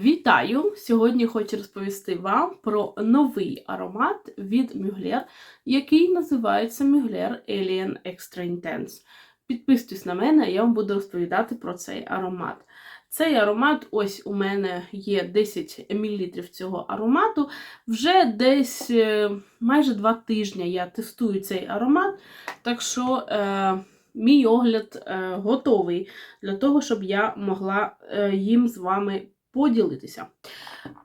Вітаю! Сьогодні хочу розповісти вам про новий аромат від Mugler, який називається Mugler Alien Extra Intense. Підписуйтесь на мене, я вам буду розповідати про цей аромат. Цей аромат, ось у мене є 10 мл цього аромату. Вже десь е, майже 2 тижні я тестую цей аромат, так що е, мій огляд е, готовий для того, щоб я могла е, їм з вами поділитися.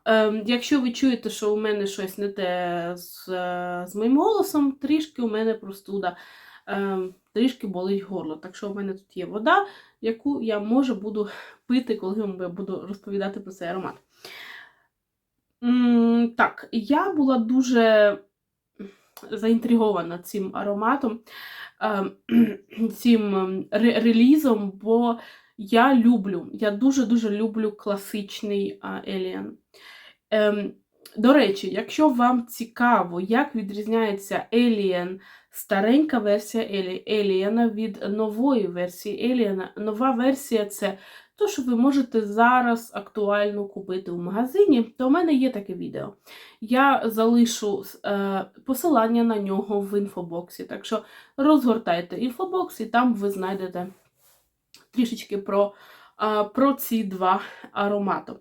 Е, якщо ви чуєте, що у мене щось не те з, з моїм голосом, трішки у мене простуда, е, трішки болить горло. Так що у мене тут є вода, яку я може буду пити, коли я буду розповідати про цей аромат. М, так, я була дуже заінтригована цим ароматом, е, цим релізом, бо я люблю, я дуже-дуже люблю класичний Alien. Ем, до речі, якщо вам цікаво, як відрізняється Alien, старенька версія Елі- Alien від нової версії Alien, нова версія це то, що ви можете зараз актуально купити в магазині, то у мене є таке відео. Я залишу е, посилання на нього в інфобоксі. Так що розгортайте інфобокс, і там ви знайдете трішечки про, про ці два аромати.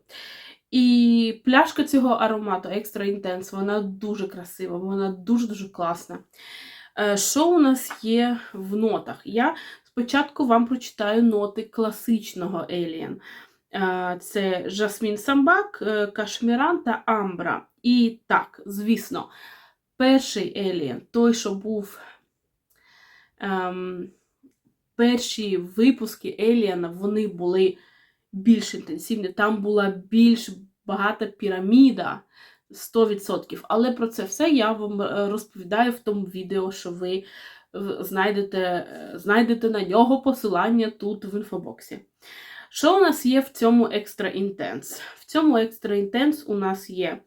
І пляшка цього аромату Extra Intense, вона дуже красива, вона дуже-дуже класна. Е, Що у нас є в нотах? Я спочатку вам прочитаю ноти класичного Alien. Е, Це Жасмін Самбак, Кашміран та Амбра. І так, звісно, перший Alien, той, що був. Ем, перші випуски Еліана вони були більш інтенсивні. Там була більш багата піраміда 100%. Але про це все я вам е, розповідаю в тому відео, що ви е, знайдете, е, знайдете на нього посилання тут в інфобоксі. Що у нас є в цьому Extra Intense? В цьому Extra Intense у нас є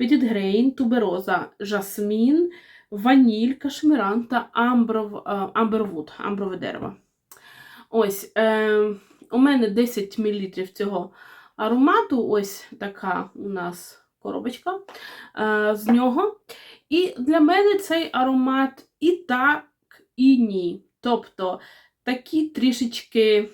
Grain, тубероза, жасмін, ваніль, кашміран та амбров, амбервуд, амброве дерево. Ось, е, у мене 10 мл цього аромату. Ось така у нас коробочка е, з нього. І для мене цей аромат і так, і ні. Тобто такі трішечки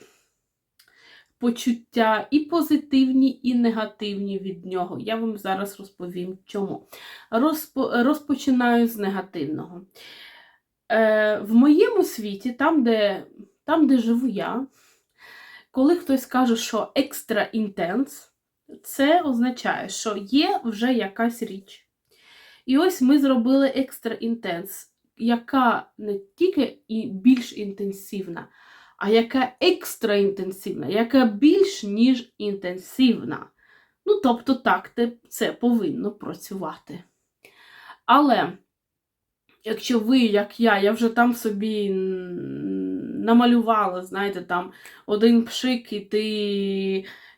почуття і позитивні, і негативні від нього. Я вам зараз розповім чому. Розпо, розпочинаю з негативного. Е, в моєму світі, там, де там, де живу я, коли хтось каже, що екстра інтенс, це означає, що є вже якась річ. І ось ми зробили екстра інтенс, яка не тільки і більш інтенсивна, а яка екстра інтенсивна, яка більш ніж інтенсивна. Ну, тобто, так це повинно працювати. Але. Якщо ви, як я, я вже там собі намалювала, знаєте, там один пшик, і ти,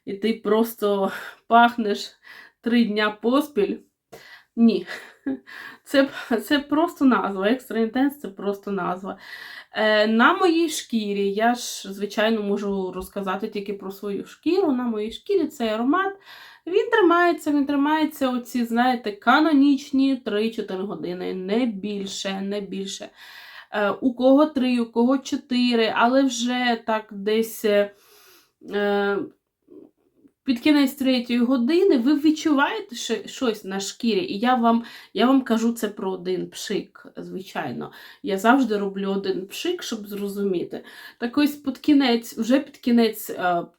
і ти просто пахнеш три дня поспіль. Ні. Це, це просто назва. Екстра інтенс це просто назва. Е, на моїй шкірі, я ж, звичайно, можу розказати тільки про свою шкіру. На моїй шкірі цей аромат. Він тримається, він тримається оці, знаєте, канонічні 3-4 години, не більше, не більше. Е, у кого 3, у кого 4, але вже так десь е, е, під кінець третьої години ви відчуваєте щось на шкірі. І я вам, я вам кажу це про один пшик, звичайно. Я завжди роблю один пшик, щоб зрозуміти. Так ось під кінець, вже під кінець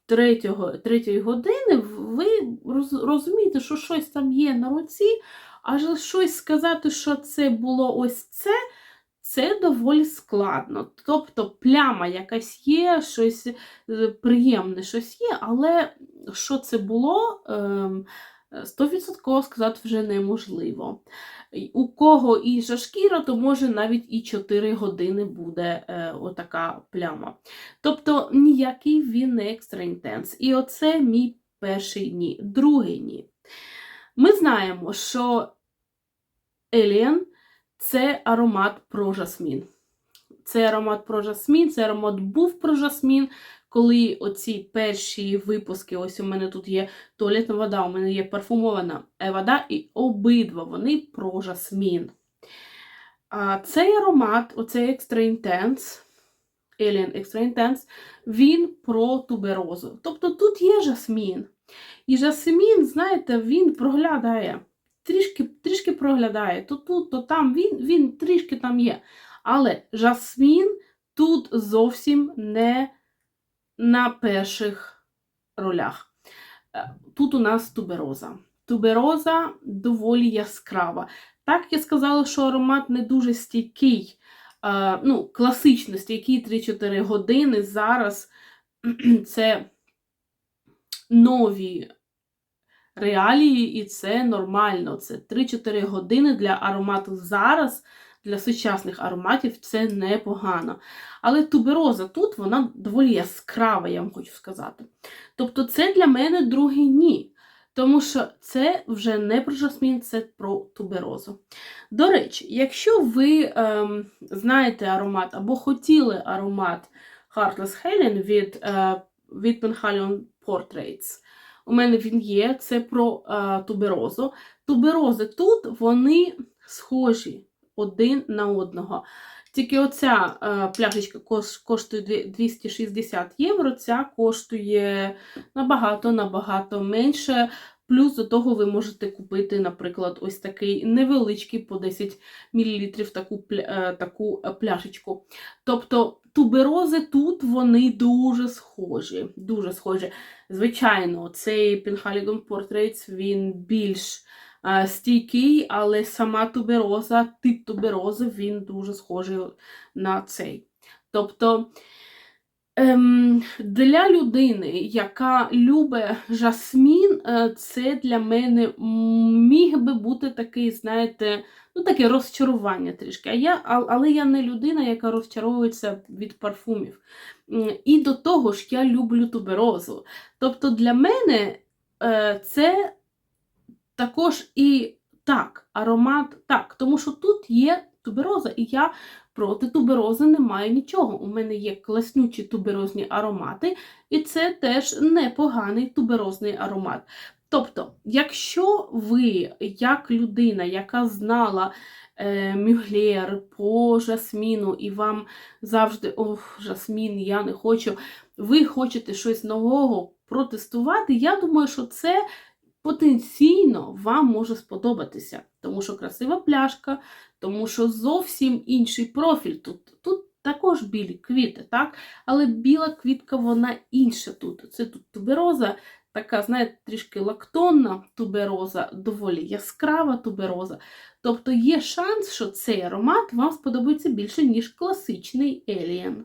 третього, третьої години ви роз- розумієте, що щось там є на руці, аж щось сказати, що це було ось це. Це доволі складно. Тобто пляма якась є, щось е, приємне щось є, але що це було, ем, 100% сказати вже неможливо. У кого інша шкіра, то може навіть і 4 години буде е, отака пляма. Тобто ніякий він не екстра інтенс. І оце мій перший ні. Другий ні. Ми знаємо, що Alien це аромат про жасмін. Це аромат про жасмін, це аромат був про жасмін, коли оці перші випуски, ось у мене тут є туалетна вода, у мене є парфумована вода, і обидва вони про жасмін. А цей аромат, оцей Extra Intense, Alien Extra Intense, він про туберозу. Тобто тут є жасмін. І жасмін, знаєте, він проглядає, трішки трішки проглядає. То тут, то там він, він трішки там є. Але жасмін тут зовсім не на перших ролях. Е, Тут у нас тубероза. Тубероза доволі яскрава. Так я сказала, що аромат не дуже стійкий, е, ну, класично стійкий 3-4 години. Зараз це нові реалії, і це нормально. Це 3-4 години для аромату зараз, для сучасних ароматів це непогано. Але тубероза тут вона доволі яскрава, я вам хочу сказати. Тобто, це для мене другий ні. Тому що це вже не про жасмін, це про туберозу. До речі, якщо ви ем, знаєте аромат або хотіли аромат Heartless Helen від, е, від Penhalion Portraits, у мене він є, це про а, туберозу. Туберози тут вони схожі один на одного. Тільки оця е, пляшечка коштує 260 євро, ця коштує набагато-набагато менше. Плюс до того ви можете купити, наприклад, ось такий невеличкий по 10 мл таку, е, таку е, пляшечку. Тобто туберози тут вони дуже схожі. Дуже схожі. Звичайно, цей Penhaligon Portraits він більш е, стійкий, але сама тубероза, тип туберози, він дуже схожий на цей. Тобто для людини, яка любить жасмін, е, це для мене міг би бути такий, знаєте, ну таке розчарування трішки. А я, але я не людина, яка розчаровується від парфумів. І до того ж, я люблю туберозу. Тобто для мене е, це також і так, аромат так, тому що тут є тубероза, і я проти туберози не маю нічого. У мене є класнючі туберозні аромати, і це теж непоганий туберозний аромат. Тобто, якщо ви, як людина, яка знала е, Мюглєр по жасміну, і вам завжди ох, жасмін, я не хочу, ви хочете щось нового протестувати, я думаю, що це потенційно вам може сподобатися, тому що красива пляшка, тому що зовсім інший профіль тут. Тут також білі квіти, так? Але біла квітка вона інша тут. Це тут тубероза, така, знаєте, трішки лактонна тубероза, доволі яскрава тубероза. Тобто є шанс, що цей аромат вам сподобається більше, ніж класичний Alien.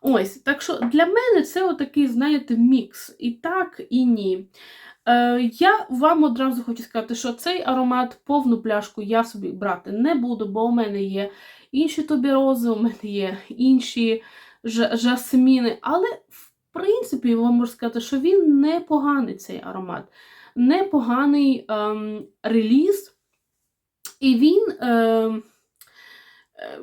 Ось, так що для мене це отакий, знаєте, мікс. І так, і ні. Е, я вам одразу хочу сказати, що цей аромат, повну пляшку я собі брати не буду, бо у мене є інші туберози, у мене є інші жасміни. Але, в принципі, вам можу сказати, що він непоганий цей аромат. Непоганий ем, реліз. І він, ем, е,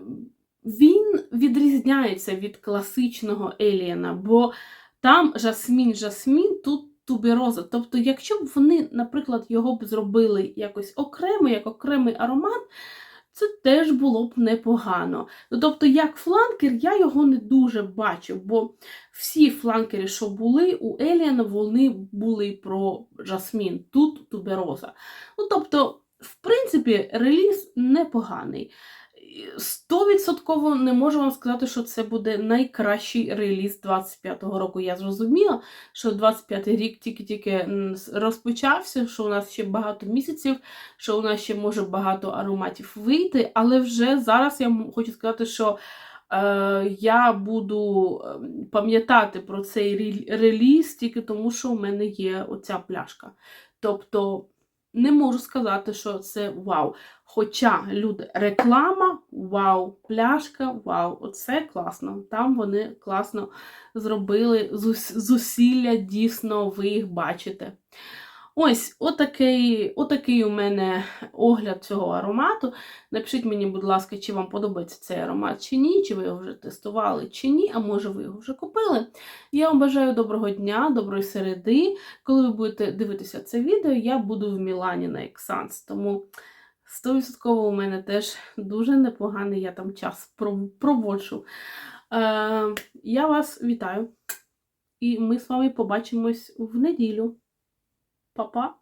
він відрізняється від класичного Еліана, бо там жасмін, жасмін, тут тубероза. Тобто, якщо б вони, наприклад, його б зробили якось окремо, як окремий аромат, це теж було б непогано. Ну, Тобто, як фланкер, я його не дуже бачу, бо всі фланкери, що були у Еліана, вони були про жасмін, тут тубероза. Ну, тобто, в принципі, реліз непоганий. Стовідсотково не можу вам сказати, що це буде найкращий реліз 25-го року. Я зрозуміла, що 25-й рік тільки-тільки розпочався, що у нас ще багато місяців, що у нас ще може багато ароматів вийти, але вже зараз я хочу сказати, що е, я буду ем, пам'ятати про цей реліз тільки тому, що у мене є оця пляшка. Тобто не можу сказати, що це вау. Хоча люди, реклама, вау, пляшка, вау, оце класно. Там вони класно зробили зусилля, дійсно, ви їх бачите. Ось, отакий, отакий у мене огляд цього аромату. Напишіть мені, будь ласка, чи вам подобається цей аромат чи ні, чи ви його вже тестували чи ні, а може ви його вже купили. Я вам бажаю доброго дня, доброї середи. Коли ви будете дивитися це відео, я буду в Мілані на Ексанс. Тому 100% у мене теж дуже непоганий я там час проводжу. Е, я вас вітаю. І ми з вами побачимось в неділю. Па-па!